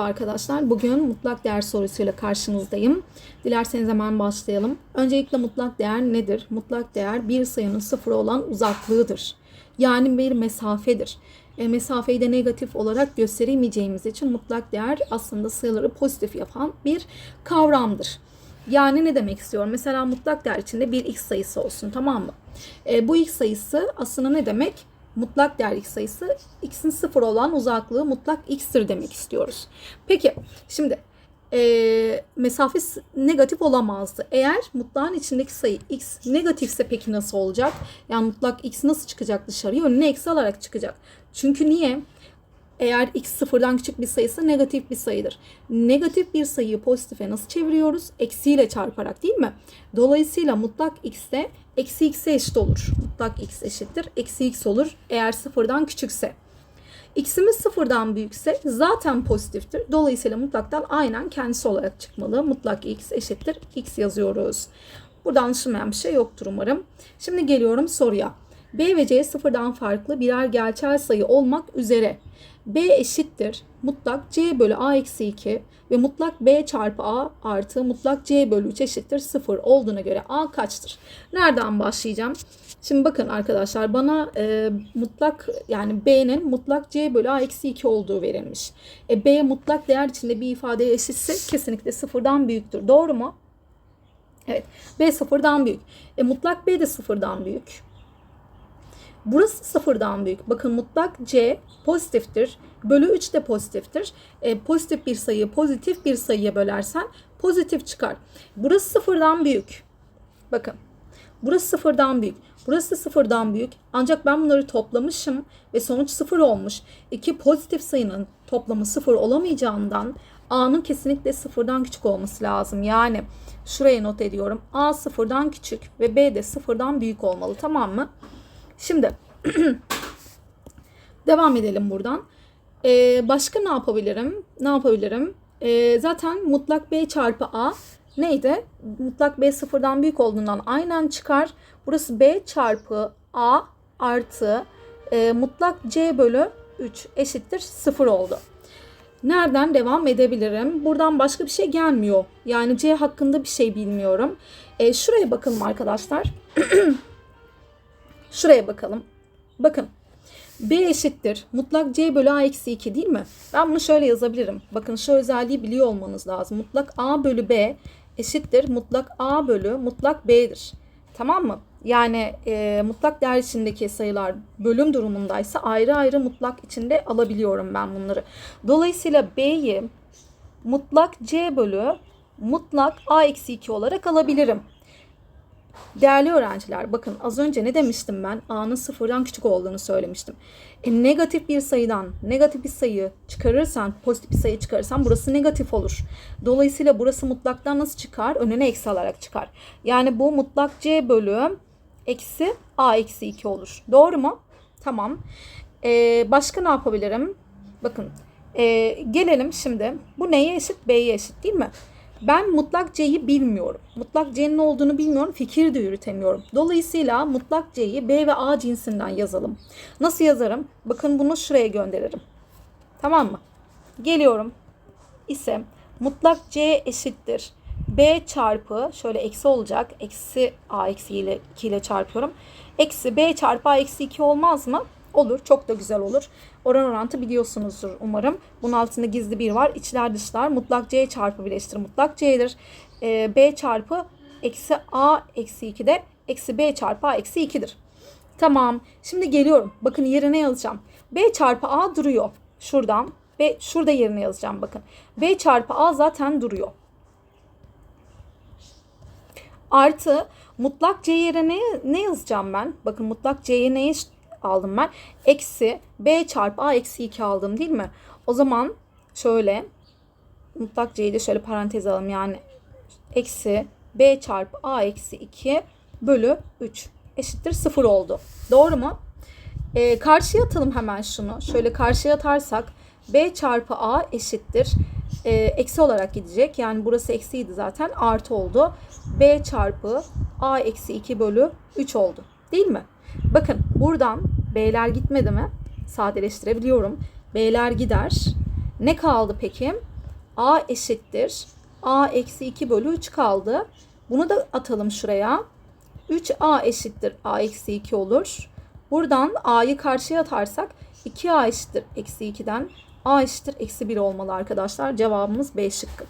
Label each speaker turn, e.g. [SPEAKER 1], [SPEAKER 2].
[SPEAKER 1] Arkadaşlar bugün mutlak değer sorusuyla karşınızdayım. Dilerseniz hemen başlayalım. Öncelikle mutlak değer nedir? Mutlak değer bir sayının sıfır olan uzaklığıdır. Yani bir mesafedir. E, mesafeyi de negatif olarak gösteremeyeceğimiz için mutlak değer aslında sayıları pozitif yapan bir kavramdır. Yani ne demek istiyorum? Mesela mutlak değer içinde bir x sayısı olsun tamam mı? E, bu x sayısı aslında ne demek? Mutlak değer x sayısı x'in sıfır olan uzaklığı mutlak x'tir demek istiyoruz. Peki şimdi e, mesafe negatif olamazdı. Eğer mutlağın içindeki sayı x negatifse peki nasıl olacak? Yani mutlak x nasıl çıkacak dışarıya? Önüne eksi alarak çıkacak. Çünkü niye? Eğer x sıfırdan küçük bir sayısı negatif bir sayıdır. Negatif bir sayıyı pozitife nasıl çeviriyoruz? Eksiyle çarparak değil mi? Dolayısıyla mutlak x de eksi x'e eşit olur. Mutlak x eşittir. Eksi x olur eğer sıfırdan küçükse. X'imiz sıfırdan büyükse zaten pozitiftir. Dolayısıyla mutlaktan aynen kendisi olarak çıkmalı. Mutlak x eşittir. x yazıyoruz. Burada anlaşılmayan bir şey yoktur umarım. Şimdi geliyorum soruya. B ve C sıfırdan farklı birer gerçel sayı olmak üzere. B eşittir mutlak C bölü A eksi 2 ve mutlak B çarpı A artı mutlak C bölü 3 eşittir 0 olduğuna göre A kaçtır? Nereden başlayacağım? Şimdi bakın arkadaşlar bana e, mutlak yani B'nin mutlak C bölü A eksi 2 olduğu verilmiş. E, B mutlak değer içinde bir ifadeye eşitse kesinlikle sıfırdan büyüktür. Doğru mu? Evet. B sıfırdan büyük. E, mutlak B de sıfırdan büyük. Burası sıfırdan büyük. Bakın mutlak C pozitiftir. Bölü 3 de pozitiftir. E, pozitif bir sayıyı pozitif bir sayıya bölersen pozitif çıkar. Burası sıfırdan büyük. Bakın. Burası sıfırdan büyük. Burası sıfırdan büyük. Ancak ben bunları toplamışım ve sonuç sıfır olmuş. İki pozitif sayının toplamı sıfır olamayacağından A'nın kesinlikle sıfırdan küçük olması lazım. Yani şuraya not ediyorum. A sıfırdan küçük ve B de sıfırdan büyük olmalı. Tamam mı? Şimdi devam edelim buradan. Ee, başka ne yapabilirim? Ne yapabilirim? Ee, zaten mutlak B çarpı A neydi? Mutlak B sıfırdan büyük olduğundan aynen çıkar. Burası B çarpı A artı e, mutlak C bölü 3 eşittir 0 oldu. Nereden devam edebilirim? Buradan başka bir şey gelmiyor. Yani C hakkında bir şey bilmiyorum. E, şuraya bakalım arkadaşlar. Şuraya bakalım. Bakın. B eşittir. Mutlak C bölü A eksi 2 değil mi? Ben bunu şöyle yazabilirim. Bakın şu özelliği biliyor olmanız lazım. Mutlak A bölü B eşittir. Mutlak A bölü mutlak B'dir. Tamam mı? Yani e, mutlak değer içindeki sayılar bölüm durumundaysa ayrı ayrı mutlak içinde alabiliyorum ben bunları. Dolayısıyla B'yi mutlak C bölü mutlak A eksi 2 olarak alabilirim. Değerli öğrenciler bakın az önce ne demiştim ben? A'nın sıfırdan küçük olduğunu söylemiştim. E, negatif bir sayıdan negatif bir sayı çıkarırsan pozitif bir sayı çıkarırsan burası negatif olur. Dolayısıyla burası mutlaktan nasıl çıkar? Önüne eksi alarak çıkar. Yani bu mutlak C bölü eksi A eksi 2 olur. Doğru mu? Tamam. E, başka ne yapabilirim? Bakın e, gelelim şimdi. Bu neye eşit? B'ye eşit değil mi? Ben mutlak C'yi bilmiyorum. Mutlak C'nin olduğunu bilmiyorum. Fikir de yürütemiyorum. Dolayısıyla mutlak C'yi B ve A cinsinden yazalım. Nasıl yazarım? Bakın bunu şuraya gönderirim. Tamam mı? Geliyorum. İse mutlak C eşittir. B çarpı şöyle eksi olacak. Eksi A eksi ile 2 ile çarpıyorum. Eksi B çarpı A eksi 2 olmaz mı? Olur. Çok da güzel olur. Oran orantı biliyorsunuzdur umarım. Bunun altında gizli bir var. İçler dışlar. Mutlak C çarpı birleştir mutlak C'dir. Ee, B çarpı eksi A eksi 2 de eksi B çarpı A eksi 2'dir. Tamam. Şimdi geliyorum. Bakın yerine yazacağım. B çarpı A duruyor. Şuradan. B şurada yerine yazacağım bakın. B çarpı A zaten duruyor. Artı mutlak C yerine ne yazacağım ben? Bakın mutlak C'ye ne aldım ben? Eksi B çarpı A eksi 2 aldım değil mi? O zaman şöyle mutlak C'yi de şöyle parantez alalım yani eksi B çarpı A eksi 2 bölü 3 eşittir 0 oldu. Doğru mu? Ee, karşıya atalım hemen şunu. Şöyle karşıya atarsak B çarpı A eşittir. Ee, eksi olarak gidecek. Yani burası eksiydi zaten. Artı oldu. B çarpı A eksi 2 bölü 3 oldu. Değil mi? Bakın buradan B'ler gitmedi mi? Sadeleştirebiliyorum. B'ler gider. Ne kaldı peki? A eşittir. A eksi 2 bölü 3 kaldı. Bunu da atalım şuraya. 3A eşittir A eksi 2 olur. Buradan A'yı karşıya atarsak 2A eşittir eksi 2'den A eşittir eksi 1 olmalı arkadaşlar. Cevabımız B şıkkı.